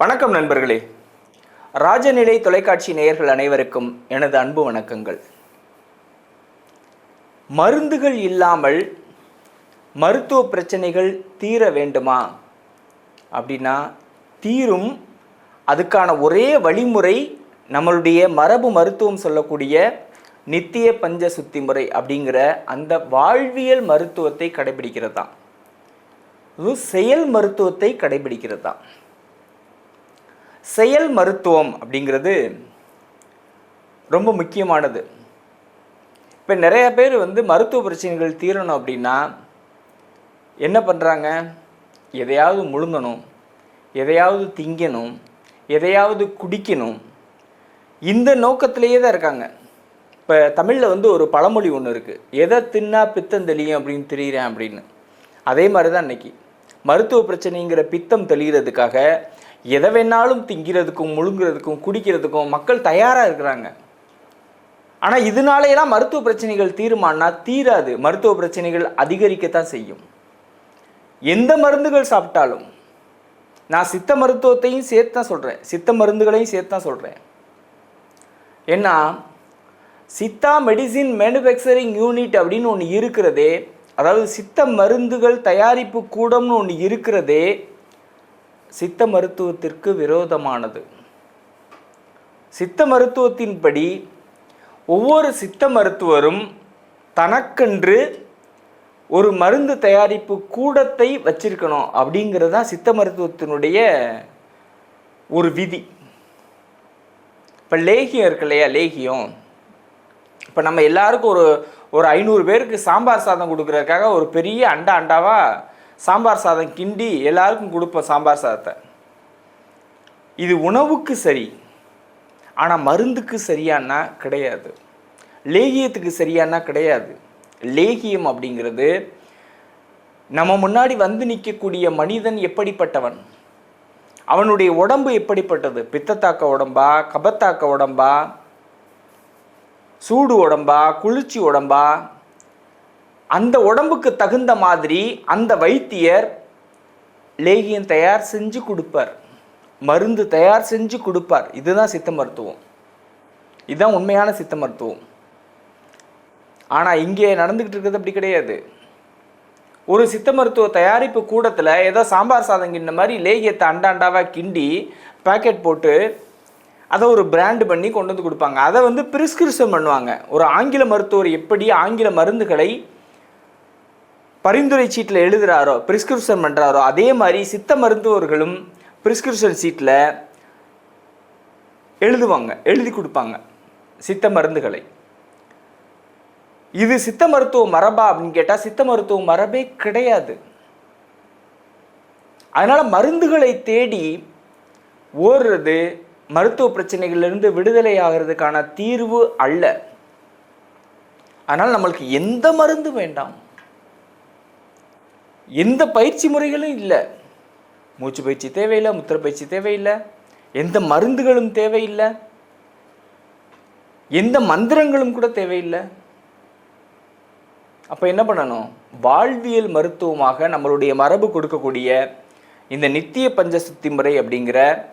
வணக்கம் நண்பர்களே. ராஜநிலை தொலைக்காட்சி நேயர்கள் அனைவருக்கும் எனது அன்பு வணக்கங்கள். மருந்துகள் இல்லாமல் மருத்துவ பிரச்சனைகள் தீர வேண்டுமா? அப்படின்னா தீரும். அதுக்கான ஒரே வழிமுறை நம்மளுடைய மரபு மருத்துவம் சொல்லக்கூடிய நித்திய பஞ்ச சுத்தி முறை அப்படிங்கிற அந்த வாழ்வியல் மருத்துவத்தை கடைபிடிக்கிறது. தான் செயல் மருத்துவத்தை கடைபிடிக்கிறது. தான் செயல் மருத்துவம் அப்படிங்கிறது ரொம்ப முக்கியமானது. இப்போ நிறைய பேர் வந்து மருத்துவ பிரச்சனைகள் தீரணும் அப்படின்னா என்ன பண்ணுறாங்க எதையாவது முழுங்கணும் எதையாவது திங்கணும் எதையாவது குடிக்கணும். இந்த நோக்கத்திலேயே தான் இருக்காங்க. இப்போ தமிழில் வந்து ஒரு பழமொழி ஒன்று இருக்குது எதை தின்னா பித்தம் தெளியும் அப்படின்னு தெரியிறேன் அப்படின்னு. அதே மாதிரி தான் இன்றைக்கி மருத்துவ பிரச்சனைங்கிற பித்தம் தெளிகிறதுக்காக எதை வேணாலும் திங்கிறதுக்கும் முழுங்குறதுக்கும் குடிக்கிறதுக்கும் மக்கள் தயாராக இருக்கிறாங்க. ஆனால் இதனாலேயெல்லாம் மருத்துவ பிரச்சனைகள் தீருமானா தீராது. மருத்துவ பிரச்சனைகள் அதிகரிக்கத்தான் செய்யும். எந்த மருந்துகள் சாப்பிட்டாலும் நான் சித்த மருத்துவத்தையும் சேர்த்து தான் சொல்கிறேன் சித்த மருந்துகளையும் சேர்த்து தான் சொல்கிறேன் ஏன்னா சித்தா மெடிசின் மேனுஃபேக்சரிங் யூனிட் அப்படின்னு ஒன்று இருக்கிறதே அதாவது சித்த மருந்துகள் தயாரிப்பு கூடம்னு ஒன்று இருக்கிறதே சித்த மருத்துவத்திற்கு விரோதமானது. சித்த மருத்துவத்தின்படி ஒவ்வொரு சித்த மருத்துவரும் தனக்கென்று ஒரு மருந்து தயாரிப்பு கூடத்தை வச்சிருக்கணும் அப்படிங்கிறது தான் சித்த மருத்துவத்தினுடைய ஒரு விதி. இப்போ லேகியம் இருக்கு இல்லையா? லேகியம். இப்போ நம்ம எல்லாருக்கும் ஒரு ஒரு ஐநூறு பேருக்கு சாம்பார் சாதம் கொடுக்குறதுக்காக ஒரு பெரிய அண்டா அண்டாவாக சாம்பார் சாதம் கிண்டி எல்லாருக்கும் கொடுப்போம் சாம்பார் சாதத்தை. இது உணவுக்கு சரி ஆனால் மருந்துக்கு சரியானா கிடையாது. லேகியத்துக்கு சரியானா கிடையாது. லேகியம் அப்படிங்கிறது நம்ம முன்னாடி வந்து நிற்கக்கூடிய மனிதன் எப்படிப்பட்டவன்? அவனுடைய உடம்பு எப்படிப்பட்டது? பித்தத்தாக்க உடம்பா கபத்தாக்க உடம்பா சூடு உடம்பா குளிர்ச்சி உடம்பா? அந்த உடம்புக்கு தகுந்த மாதிரி அந்த வைத்தியர் லேகியம் தயார் செஞ்சு கொடுப்பார். மருந்து தயார் செஞ்சு கொடுப்பார். இதுதான் சித்த மருத்துவம். இதுதான் உண்மையான சித்த மருத்துவம். ஆனால் இங்கே நடந்துக்கிட்டு இருக்கிறது அப்படி கிடையாது. ஒரு சித்த மருத்துவ தயாரிப்பு கூடத்தில் ஏதோ சாம்பார் சாதம் கிண்ட மாதிரி லேகியத்தை அண்டா அண்டாவாக கிண்டி பேக்கெட் போட்டு அதை ஒரு பிராண்டு பண்ணி கொண்டு வந்து கொடுப்பாங்க. அதை வந்து பிரிஸ்கிரிப்ஷன் பண்ணுவாங்க. ஒரு ஆங்கில மருத்துவர் எப்படி ஆங்கில மருந்துகளை பரிந்துரை சீட்டில் எழுதுகிறாரோ ப்ரிஸ்கிரிப்ஷன் பண்ணுறாரோ அதே மாதிரி சித்த மருத்துவர்களும் ப்ரிஸ்கிரிப்ஷன் சீட்டில் எழுதுவாங்க எழுதி கொடுப்பாங்க சித்த மருந்துகளை. இது சித்த மருத்துவ மரபா அப்படின்னு கேட்டால் சித்த மருத்துவ மரபே கிடையாது. அதனால் மருந்துகளை தேடி ஓடுறது மருத்துவ பிரச்சனைகளிலிருந்து விடுதலை ஆகிறதுக்கான தீர்வு அல்ல. அதனால் நம்மளுக்கு எந்த மருந்து வேண்டாம். எந்த பயிற்சி முறைகளும் இல்லை. மூச்சு பயிற்சி தேவையில்லை முத்திர பயிற்சி தேவையில்லை. எந்த மருந்துகளும் தேவையில்லை. எந்த மந்திரங்களும் கூட தேவையில்லை. அப்போ என்ன பண்ணணும்? வாழ்வியல் மருத்துவமாக நம்மளுடைய மரபு கொடுக்கக்கூடிய இந்த நித்திய பஞ்சசுத்தி முறை அப்படிங்கிற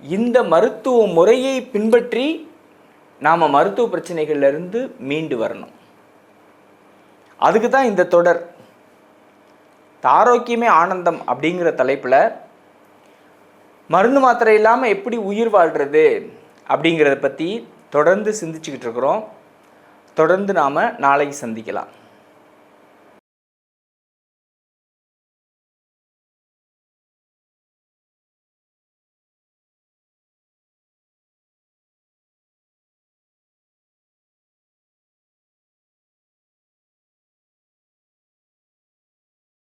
இந்த மருத்துவ முறையை பின்பற்றி நாம் மருத்துவ பிரச்சனைகள்லேருந்து மீண்டு வரணும். அதுக்கு தான் இந்த தொடர். ஆரோக்கியமே ஆனந்தம் அப்படிங்கிற தலைப்பில் மருந்து மாத்திரை இல்லாமல் எப்படி உயிர் வாழ்கிறது அப்படிங்கிறத பற்றி தொடர்ந்து சிந்திச்சுக்கிட்டு இருக்கிறோம். தொடர்ந்து நாம் நாளைக்கு சந்திக்கலாம்.